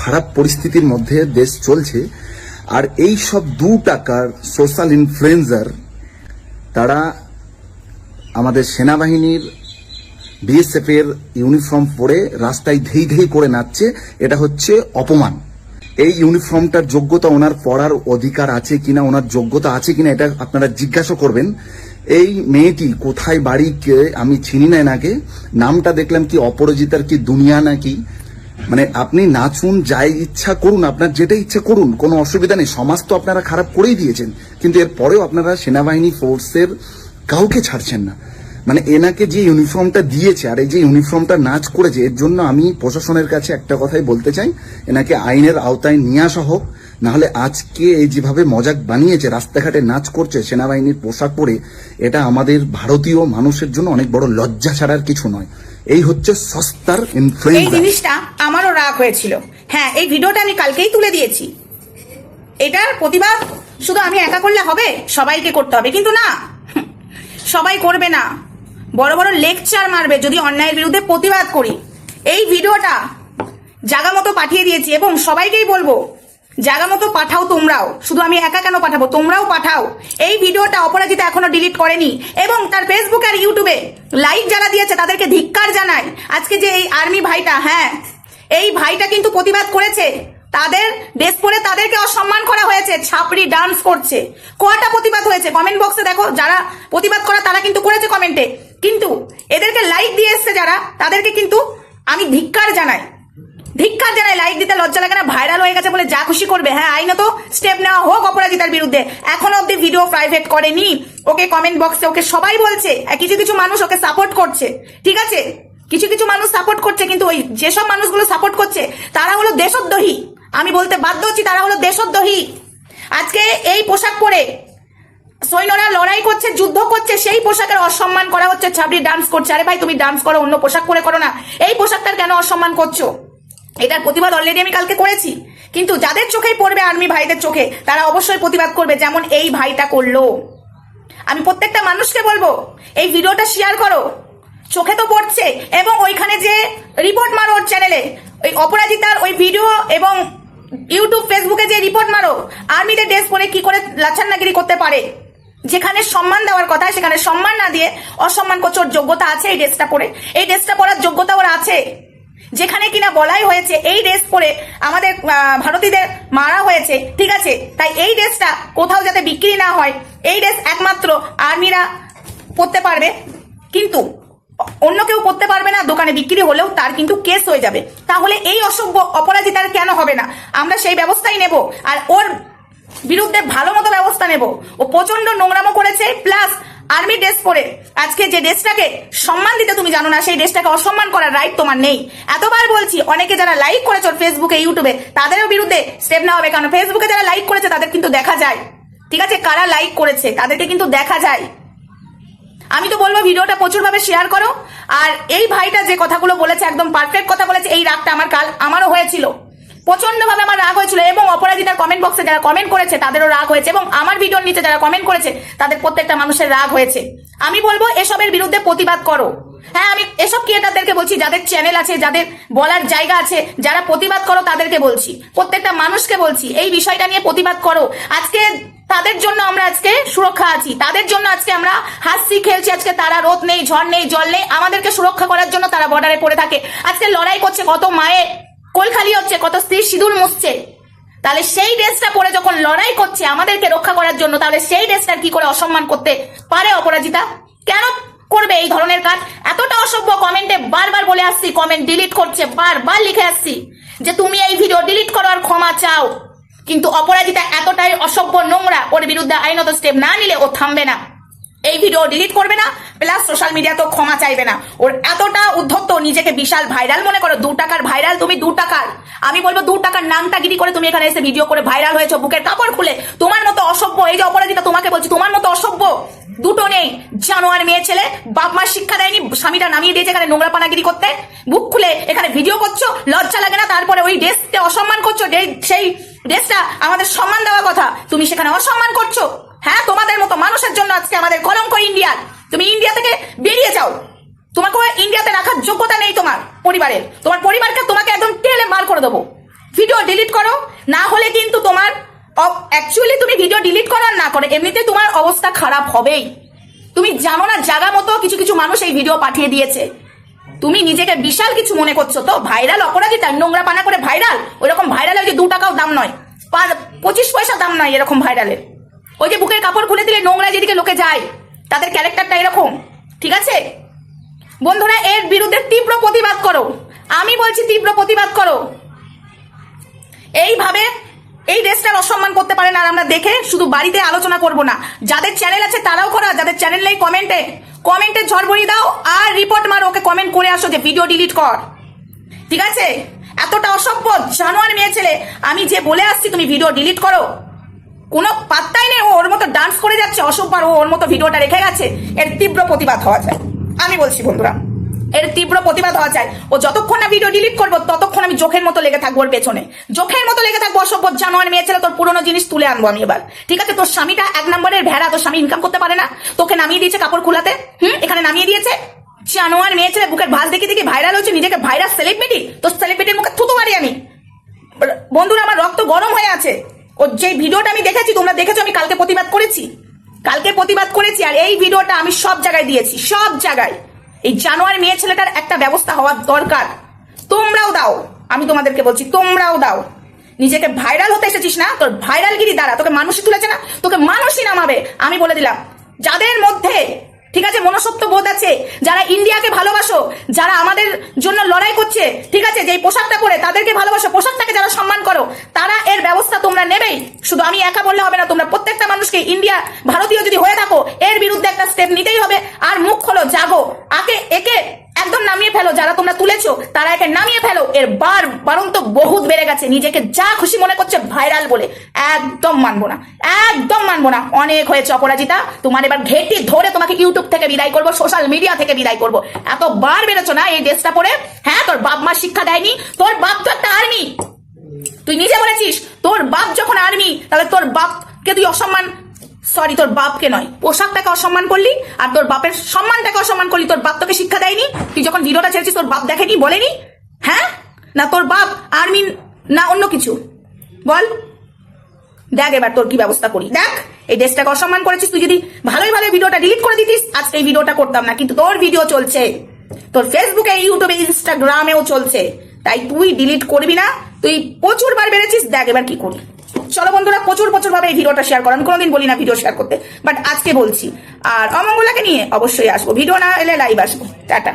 খারাপ পরিস্থিতির মধ্যে দেশ চলছে। আর এই সব দু টাকার সোশ্যাল ইনফ্লুয়েন্সার তারা আমাদের সেনাবাহিনীর বিএসএফ এর ইউনিফর্ম পরে রাস্তায় ধেই ধেই করে নাচছে, এটা হচ্ছে অপমান। এই ইউনিফর্মটার যোগ্যতা ওনার পড়ার অধিকার আছে কিনা, ওনার যোগ্যতা আছে কিনা, এটা আপনারা জিজ্ঞাসা করবেন। এই মেয়েটি কোথায়, বাড়ি কে, আমি চিনি না এনাকে নামটা দেখলাম কি অপরাজিতার কি দুনিয়া নাকি? মানে আপনি নাচুন, যাই ইচ্ছা করুন, আপনার যেটা ইচ্ছা করুন, কোনো অসুবিধা নেই। সমাজ তো আপনারা খারাপ করেই দিয়েছেন। কিন্তু এর পরেও আপনারা সেনাবাহিনী ফোর্সের কাউকে ছাড়ছেন না। মানে এনাকে যে ইউনিফর্মটা দিয়েছে, আর এই যে ইউনিফর্মটা নাচ করেছে, এর জন্য আমি প্রশাসনের কাছে একটা কথাই বলতে চাই। এনাকে আইনের আওতায় নিয়ে আসা হোক, নাহলে আজকে এই যেভাবে মজাক বানিয়েছে, রাস্তাঘাটে নাচ করছে, সেনাবাহিনীর পোশাক পরে, এটা আমাদের ভারতীয় মানুষের জন্য অনেক বড় লজ্জা ছাড়ার কিছু নয়। এই হচ্ছে সস্তার এই জিনিসটা আমারও রাগ হয়েছিল। হ্যাঁ এই ভিডিওটা আমি কালকেই তুলে দিয়েছি। এটার প্রতিবাদ শুধু আমি একা করলে হবে? সবাইকে করতে হবে। কিন্তু না সবাই করবে না। বড় বড় লেকচার মারবে যদি অন্যায়ের বিরুদ্ধে প্রতিবাদ করি। এই ভিডিওটা জাগা মতো পাঠিয়ে দিয়েছি এবং সবাইকেই বলব জাগা মতো পাঠাও তোমরাও। শুধু আমি একা কেন পাঠাবো? তোমরাও পাঠাও। এই ভিডিওটা অপরাজিতা এখনও ডিলিট করেনি এবং তার ফেসবুক আর ইউটিউবে লাইক যারা দিয়েছে, তাদেরকে ধিক্কার জানাই। আজকে যে এই আর্মি ভাইটা হ্যাঁ এই ভাইটা কিন্তু প্রতিবাদ করেছে। তাদের ড্রেস পরে তাদেরকে অসম্মান করা হয়েছে, ছাপড়ি ডান্স করছে। কটা প্রতিবাদ হয়েছে? কমেন্ট বক্সে দেখো, যারা প্রতিবাদ করা তারা কিন্তু করেছে কমেন্টে কিন্তু এদেরকে লাইক দিয়ে এসছে যারা, তাদেরকে কিন্তু আমি ধিক্কার জানাই। ধিক্কার জানাই লাইক দিতে লজ্জা লাগে না ভাইরাল হয়ে গেছে বলে যা খুশি করবে। হ্যাঁ আইনত স্টেপ নেওয়া হোক অপরাজিতার বিরুদ্ধে। এখনও অব্দি ভিডিও প্রাইভেট করেনি। ওকে কমেন্ট বক্সে ওকে সবাই বলছে কিছু কিছু মানুষ ওকে সাপোর্ট করছে। ঠিক আছে? কিছু কিছু মানুষ সাপোর্ট করছে, কিন্তু ওই যেসব মানুষগুলো সাপোর্ট করছে, তারা হলো দেশদ্রোহী। আমি বলতে বাধ্য হচ্ছি, তারা হলো দেশদ্রোহী। আজকে এই পোশাক পরে সৈন্যরা লড়াই করছে, যুদ্ধ করছে, সেই পোশাকের অসম্মান করা হচ্ছে, ছাবড়ি ডান্স করছে। আরে ভাই, তুমি ডান্স করো, অন্য পোশাক পরে করো না। এই পোশাকটার কেন অসম্মান করছ? এটার প্রতিবাদ অলরেডি আমি কালকে করেছি। কিন্তু যাদের চোখেই পড়বে আর্মি ভাইদের চোখে, তারা অবশ্যই প্রতিবাদ করবে যেমন এই ভাইটা করল। আমি প্রত্যেকটা মানুষকে বলব, এই ভিডিওটা শেয়ার করো। চোখে তো পড়ছে এবং ওইখানে যে রিপোর্ট মারো ওর চ্যানেলে ওই অপরাজিতার ওই ভিডিও এবং ইউটিউব ফেসবুকে যে রিপোর্ট মারো আর্মিদের ড্রেস পরে কি করে লাচ্ছান্নাগিরি করতে পারে? যেখানে সম্মান দেওয়ার কথা, সেখানে সম্মান না দিয়ে অসম্মান করছে ওর যোগ্যতা আছে এই ড্রেসটা পরে। এই ড্রেসটা পরার যোগ্যতা ওর আছে। যেখানে কিনা বলাই হয়েছে, এই ড্রেস পরে আমাদের ভারতীদের মারা হয়েছে, ঠিক আছে? তাই এই ড্রেসটা কোথাও যাতে বিক্রি না হয়, এই ড্রেস একমাত্র আর্মিরা পরতে পারবে। কিন্তু অন্য কেউ করতে পারবে না, দোকানে বিক্রি হলেও তার কিন্তু কেস হয়ে যাবে। তাহলে এই অসভ্য অপরাজিতার কেন হবে না? আমরা সেই ব্যবস্থাই নেব, আর ওর বিরুদ্ধে ভালো মতো ব্যবস্থা নেব। ও প্রচণ্ড নোংরামো করেছে প্লাস আর্মি ড্রেস পরে। আজকে যে ড্রেসটাকে সম্মান দিতে তুমি জানো না, সেই ড্রেসটাকে অসম্মান করার রাইট তোমার নেই। এতবার বলছি, অনেকে যারা লাইক করেছ ফেসবুকে ইউটিউবে তাদেরও বিরুদ্ধে স্টেপ নেওয়া হবে, কারণ ফেসবুকে যারা লাইক করেছে, তাদের কিন্তু দেখা যায়। ঠিক আছে? কারা লাইক করেছে, তাদেরকে কিন্তু দেখা যায়। আমি তো বলব, ভিডিওটা প্রচুর ভাবে শেয়ার করো। আর এই ভাইটা যে কথাগুলো বলেছে, একদম পারফেক্ট কথা বলেছে, এই রাগটা আমার কাল, আমারও হয়েছিল। প্রচণ্ড ভাবে আমার রাগ হয়েছিল এবং অপরাজিতার কমেন্ট বক্সে যারা কমেন্ট করেছে, তাদেরও রাগ হয়েছে এবং আমার ভিডিওর নিচে যারা কমেন্ট করেছে, তাদের প্রত্যেকটা মানুষের রাগ হয়েছে। আমি বলব, এসবের বিরুদ্ধে প্রতিবাদ করো। হ্যাঁ আমি এসব ক্রিয়েটারদেরকে বলছি, যাদের চ্যানেল আছে, যাদের বলার জায়গা আছে, যারা প্রতিবাদ করো তাদেরকে বলছি। প্রত্যেকটা মানুষকে বলছি, এই বিষয়টা নিয়ে প্রতিবাদ করো। আজকে তাদের জন্য আমরা আজকে সুরক্ষা আছি। তাদের জন্য আজকে আমরা হাসি খেলছি। আজকে তারা রোদ নেই, ঝড় নেই, জল নেই। আমাদেরকে সুরক্ষা করার জন্য তারা বর্ডারে পড়ে থাকে। আজকে লড়াই করছে কত মায়ের কোল খালি হচ্ছে, কত স্ত্রী সিঁদুর মুছছে। তাহলে সেই ড্রেসটা পরে যখন লড়াই করছে আমাদেরকে রক্ষা করার জন্য, তাহলে সেই ড্রেসটার কি করে অসম্মান করতে পারে অপরাজিতা? কেন করবে এই ধরনের কাজ? এতটা অসভ্য কমেন্টে বারবার বলে আসছি, কমেন্ট ডিলিট করছে, বারবার লিখে আসছি যে তুমি এই ভিডিও ডিলিট করো আর ক্ষমা চাও। কিন্তু অপরাজিতা এতটাই অসভ্য নোংরা, ওর বিরুদ্ধে আইনত স্টেপ না নিলে ও থামবে না। এই ভিডিও ডিলিট করবে না প্লাস সোশ্যাল মিডিয়াতেও ক্ষমা চাইবে না। ওর এতটা উদ্ধত্ত নিজেকে বিশাল ভাইরাল মনে করো, দু টাকার ভাইরাল তুমি দু টাকার। আমি বলব দু টাকার নাংটাগিরি করে তুমি এখানে এসে ভিডিও করে ভাইরাল হয়েছো, বুকের কাপড় খুলে। তোমার মতো অসভ্য, এই যে অপরাধীটা তোমাকে বলছি, তোমার মতো অসভ্য দুটো নেই, জানোয়ার মেয়ে ছেলে, বাপ মার শিক্ষা দেয়নি, স্বামীটা নামিয়ে দিয়েছে এখানে নোংরা পানাগিরি করতে। বুক খুলে এখানে ভিডিও করছ, লজ্জা লাগে না, তারপরে ওই ড্রেসকে অসম্মান করছ সেই ড্রেসটা আমাদের সম্মান দেওয়ার কথা, তুমি সেখানে অসম্মান করছ। হ্যাঁ তোমাদের মতো মানুষের জন্য আজকে আমাদের কলঙ্ক ইন্ডিয়ার তুমি ইন্ডিয়া থেকে বেরিয়ে যাও। তোমাকে ইন্ডিয়াতে রাখার যোগ্যতা নেই তোমার পরিবারের। তোমার পরিবারকে তোমাকে একদম টেলে মার করে দেবো। ভিডিও ডিলিট করো। না হলে কিন্তু তোমার অ্যাকচুয়ালি তুমি ভিডিও ডিলিট করো না করো। এমনিতে তোমার অবস্থা খারাপ হবেই। তুমি জানো না জায়গা মতো কিছু কিছু মানুষ এই ভিডিও পাঠিয়ে দিয়েছে। তুমি নিজেকে বিশাল কিছু মনে করছ তো? ভাইরাল অপরাধী তাই নোংরা পানা করে ভাইরাল? ওইরকম ভাইরাল ওই যে দু টাকাও দাম নয়? পঁচিশ পয়সা দাম নয় এরকম ভাইরালের। ওই যে বুকের কাপড় খুলে দিলে নোংরা যেদিকে লোকে যায়, তাদের ক্যারেক্টারটা এরকম, ঠিক আছে? বন্ধুরা, এর বিরুদ্ধে তীব্র প্রতিবাদ করো। আমি বলছি তীব্র প্রতিবাদ করো। এইভাবে এই দেশটার অসম্মান করতে পারেন আর আমরা দেখে শুধু বাড়িতে আলোচনা করব না। যাদের চ্যানেল আছে তারাও করা যাদের চ্যানেল নেই কমেন্টে কমেন্টে ঝড় ভরিয়ে দাও, আর রিপোর্ট মারো, ওকে কমেন্ট করে আসো যে ভিডিও ডিলিট কর। ঠিক আছে? এতটা অসভ্য জানোয়ার মেয়ে ছেলে, আমি যে বলে আসছি তুমি ভিডিও ডিলিট করো। কোনো পাত্তাই নেই। ওর মতো ডান্স করে যাচ্ছে ও ওর মতো ভিডিওটা রেখে গেছে। এর তীব্র প্রতিবাদ হওয়া যায় আমি বলছি, বন্ধুরা, এর তীব্র প্রতিবাদ হওয়া যায় ও যতক্ষণ না ভিডিও ডিলিট করব, ততক্ষণ আমি চোখের মতো লেগে থাকব ওর পেছনে। চোখের মতো লেগে থাকব, অসভ্য, জানোয়ার মেয়ে ছেলে, তোর পুরোনো জিনিস তুলে আনব আমি এবার। ঠিক আছে? তোর স্বামীটা এক নম্বরের ভেড়া, তোর স্বামী ইনকাম করতে পারে না। তোকে নামিয়ে দিয়েছে কাপড় খোলাতে। হুম? এখানে নামিয়ে দিয়েছে। জানোয়ার মেয়ে ছেলে, বুকের ভাঁজ দেখে দেখে ভাইরাল হচ্ছে নিজেকে ভাইরাল সেলিব্রিটি তোর সেলিব্রিটির মুখে থুতু মারি আমি। বন্ধুরা, আমার রক্ত গরম হয়ে আছে। ও যে ভিডিওটা আমি দেখেছি, তোমরা দেখেছ, আমি কালকে প্রতিবাদ করেছি। কালকে প্রতিবাদ করেছি আর এই ভিডিওটা আমি সব জায়গায় দিয়েছি, সব জায়গায়। এই জানোয়ার মেয়ে ছেলেটার একটা ব্যবস্থা হওয়ার দরকার। তোমরাও দাও, আমি তোমাদেরকে বলছি, তোমরাও দাও। নিজেকে ভাইরাল হতে এসেছিস না? তোর ভাইরালগিরি দ্বারা তোকে মানুষই তুলেছে না? তোকে মানুষই নামাবে। আমি বলে দিলাম, যাদের মধ্যে ঠিক আছে মনসত্ব বোধ আছে। যারা ইন্ডিয়াকে ভালোবাসো, যারা আমাদের জন্য লড়াই করছে, ঠিক আছে যে পোশাকটা করে তাদেরকে ভালোবাসো, পোশাকটাকে যারা সম্মান করো, তারা এর ব্যবস্থা তোমরা নেবেই। শুধু আমি একা বললে হবে না, তোমরা প্রত্যেকটা মানুষকে ইন্ডিয়া, ভারতীয় যদি হয়ে থাকো, এর বিরুদ্ধে একটা স্টেপ নিতেই হবে। আর মুখ খোলো, জাগো। আকে একে একদম নামিয়ে ফেলো, যারা তোমরা তুলেছো, তারা একে নামিয়ে ফেলো। এর বার বারন্ত বহুত বেড়ে গেছে, নিজেকে যা খুশি মনে করছে ভাইরাল বলে। একদম মানবো না, একদম মানবো না। অনেক হয়েছে অপরাজিতা, তোমার এবার ঘেটি ধরে তোমাকে ইউটিউব থেকে বিদায় করব সোশ্যাল মিডিয়া থেকে বিদায় করব। এত বার বেড়েছো না এই ড্রেসটা পরে? হ্যাঁ তোর বাপ মা শিক্ষা দেয়নি? তোর বাপ তো একটা আর্মি তুই নিজে বলেছিস, তোর বাপ যখন আর্মি তাহলে তোর বাপকে তুই অসম্মান সরি তোর বাপকে নয়। পোশাকটাকে অসম্মান করলি আর তোর বাপের সম্মানটাকে অসম্মান করলি, তোর বাপ তোকে শিক্ষা দেয়নি। তুই যখন ভিডিওটা ছেড়েছিস, তোর বাপ দেখেনি, বলেনি? হ্যাঁ? না তোর বাপ, আর্মি, না অন্য কিছু। বল। দেখ এবার তোর কি ব্যবস্থা করি। দেখ, এই ড্রেসটাকে অসম্মান করেছিস, তুই যদি ভালোই ভালো ভিডিওটা ডিলিট করে দিতিস, আজকে এই ভিডিওটা করতাম না, কিন্তু তোর ভিডিও চলছে। তোর ফেসবুকে ইউটিউবে ইনস্টাগ্রামেও চলছে। তাই তুই ডিলিট করবি না। তুই প্রচুর বার বেড়েছিস, দেখ এবার কি করি। চলো বন্ধুরা, প্রচুর ভাবে এই ভিডিওটা শেয়ার করো আমি কোনোদিন বলি না ভিডিও শেয়ার করতে বাট আজকে বলছি। আর অমঙ্গলাকে নিয়ে অবশ্যই আসব। ভিডিও না এলে লাইভ আসব। টাটা।